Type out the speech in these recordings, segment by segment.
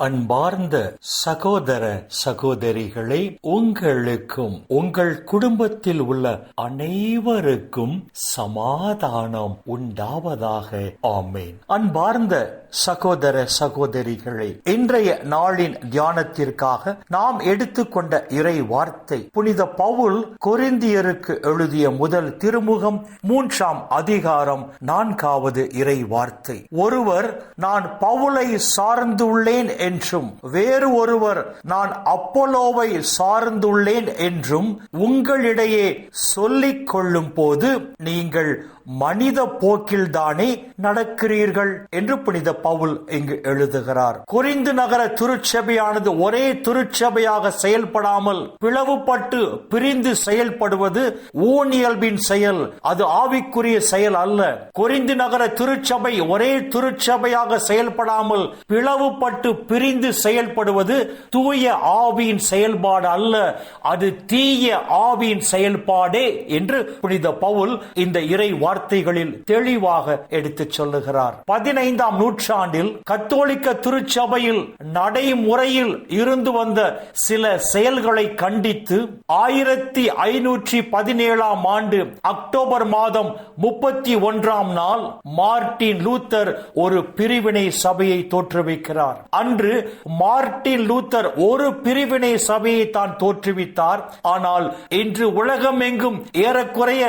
அன்பார்ந்த சகோதர சகோதரிகளே உங்களுக்கும் உங்கள் குடும்பத்தில் உள்ள அனைவருக்கும் சமாதானம் உண்டாவதாக. ஆமேன். அன்பார்ந்த சகோதர சகோதரிகளே இன்றைய நாளின் தியானத்திற்காக நாம் எடுத்துக்கொண்ட இறை வார்த்தை புனித பவுல் கொரிந்தியருக்கு எழுதிய முதல் திருமுகம் மூன்றாம் அதிகாரம் நான்காவது இறை வார்த்தை. ஒருவர் நான் பவுலை சார்ந்துள்ளேன் என்றும் வேறு ஒருவர் நான் அப்போலோவை சார்ந்துள்ளேன் என்றும் உங்களிடையே சொல்லிக் கொள்ளும் போது நீங்கள் மனித போக்கில்தானே நடக்கிறீர்கள்? என்று புனித பவுல் இங்கு எழுதுகிறார். குறிந்து நகர திருச்சபையானது ஒரே திருச்சபையாக செயல்படாமல் பிளவுபட்டு பிரிந்து செயல்படுவது ஊனியல்பின் செயல். அது ஆவிக்குரிய செயல் அல்ல. குறிந்து நகர திருச்சபை ஒரே திருச்சபையாக செயல்படாமல் பிளவுபட்டு பிரிந்து செயல்படுவது தூய ஆவியின் செயல்பாடு அல்ல. அது தீய ஆவியின் செயல்பாடே என்று புனித பவுல் இந்த இறை வார்த்தைகளில் தெளிவாக எடுத்துச் சொல்லுகிறார். பதினைந்தாம் நூற்றாண்டில் கத்தோலிக்க திருச்சபையில் நடைமுறையில் இருந்து வந்த சில செயல்களை கண்டித்து ஆயிரத்தி ஐநூற்றி பதினேழாம் ஆண்டு அக்டோபர் மாதம் முப்பத்தி ஒன்றாம் நாள் மார்டின் லூத்தர் ஒரு பிரிவினை சபையை தோற்றுவிக்கிறார். அன்று மார்டின் லூத்தர் ஒரு பிரிவினை சபையை தான் தோற்றுவித்தார். ஆனால் இன்று உலகம் எங்கும் ஏறக்குறைய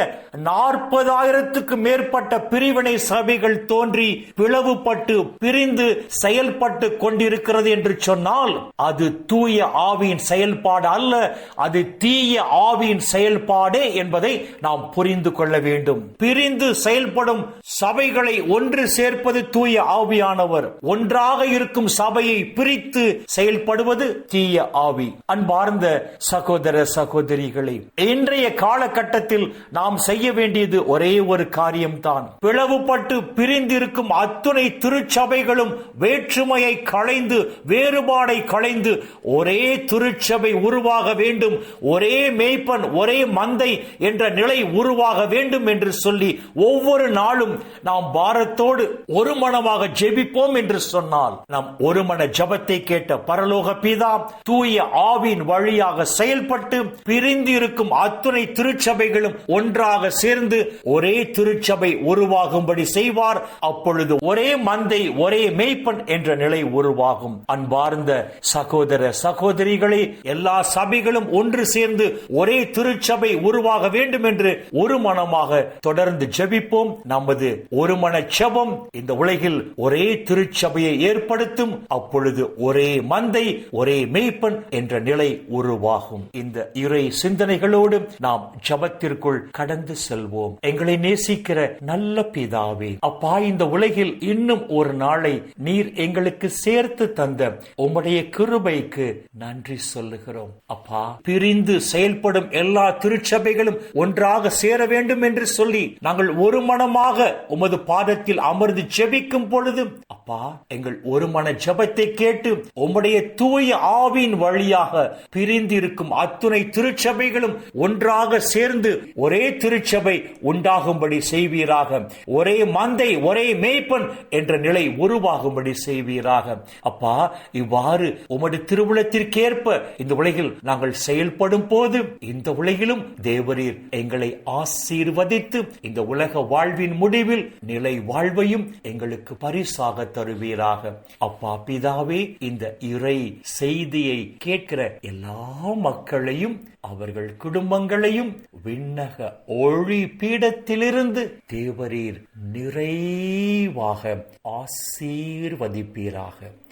நாற்பதாயிரத்தி ஆயிரத்துக்கு மேற்பட்ட பிரிவினை சபைகள் தோன்றி பிளவுபட்டு பிரிந்து செயல்பட்டு கொண்டிருக்கிறது என்று சொன்னால் அது தூய ஆவியின் செயல்பாடு அல்ல அது தீய ஆவியின் செயல்பாடே என்பதை நாம் புரிந்து கொள்ள வேண்டும். பிரிந்து செயல்படும் சபைகளை ஒன்று சேர்ப்பது தூய ஆவியானவர் ஒன்றாக இருக்கும் சபையை பிரித்து செயல்படுவது தீய ஆவி. அன்பார்ந்த சகோதர சகோதரிகளை இன்றைய காலகட்டத்தில் நாம் செய்ய வேண்டியது ஒரே ஒரு ஒரு காரியம்தான். பிளவுபட்டு பிரிந்திருக்கும் அத்துணை திருச்சபைகளும் வேற்றுமையை களைந்து வேறுபாடை களைந்து ஒரே திருச்சபை உருவாக வேண்டும் ஒரே மேய்ப்பன் ஒரே மந்தை என்ற நிலை உருவாக வேண்டும் என்று சொல்லி ஒவ்வொரு நாளும் நாம் பாரத்தோடு ஒரு மனமாக ஜெபிப்போம் என்று சொன்னால் நாம் ஒரு மன ஜபத்தை கேட்ட பரலோக பிதா தூய ஆவின் வழியாக செயல்பட்டு பிரிந்து இருக்கும் அத்துணை திருச்சபைகளும் ஒன்றாக சேர்ந்து ஒரே திருச்சபை உருவாகும்படி செய்வார். அப்பொழுது ஒரே மந்தை ஒரே மெய்ப்பன் என்ற நிலை உருவாகும். அன்பார்ந்த சகோதர சகோதரிகளே எல்லா சபைகளும் ஒன்று சேர்ந்து ஒரே திருச்சபை உருவாக வேண்டும் என்று ஒரு மனமாக தொடர்ந்து ஜெபிப்போம். நமது ஒரு செபம் இந்த உலகில் ஒரே திருச்சபையை ஏற்படுத்தும். அப்பொழுது ஒரே மந்தை ஒரே மெய்ப்பன் என்ற நிலை உருவாகும். இந்த இறை சிந்தனைகளோடு நாம் ஜபத்திற்குள் கடந்து செல்வோம். எங்களை நேசிக்கிற நல்ல பிதாவே அப்பா இந்த உலகில் இன்னும் ஒரு நாளை நீர் எங்களுக்கு சேர்த்து தந்த உம்முடைய கிருபைக்கு நன்றி சொல்லுகிறோம். அப்பா பிரிந்து செயல்படும் எல்லா திருச்சபைகளும் ஒன்றாக சேர வேண்டும் என்று சொல்லி நாங்கள் ஒரு மனமாக உமது பாதத்தில் அமர்ந்து ஜெபிக்கும் பொழுது அப்பா எங்கள் ஒரு மன ஜபத்தை கேட்டு உம்முடைய தூய ஆவின் வழியாக பிரிந்து இருக்கும் அத்துணை திருச்சபைகளும் ஒன்றாக சேர்ந்து ஒரே திருச்சபை உண்டாகும்படி செய்வீராக. ஒரே மந்தை ஒரே மேய்ப்பன் என்ற நிலை உருவாகும்படி செய்வீராக. அப்பா இவ்வாறு உமது திருவுளத்திற்கேற்ப இந்த உலகில் நாங்கள் செயல்படும் போது இந்த உலகிலும் தேவரீர் எங்களை ஆசீர்வதித்து இந்த உலக வாழ்வின் முடிவில் நிலை வாழ்வையும் எங்களுக்கு பரிசாக தருவீராக. அப்பா பிதாவே இந்த இறை செய்தியை கேட்கிற எல்லா மக்களையும் அவர்கள் குடும்பங்களையும் விண்ணக ஒளி பீடத்திலிருந்து தேவரீர் நிறைவாக ஆசீர்வதிப்பீராக.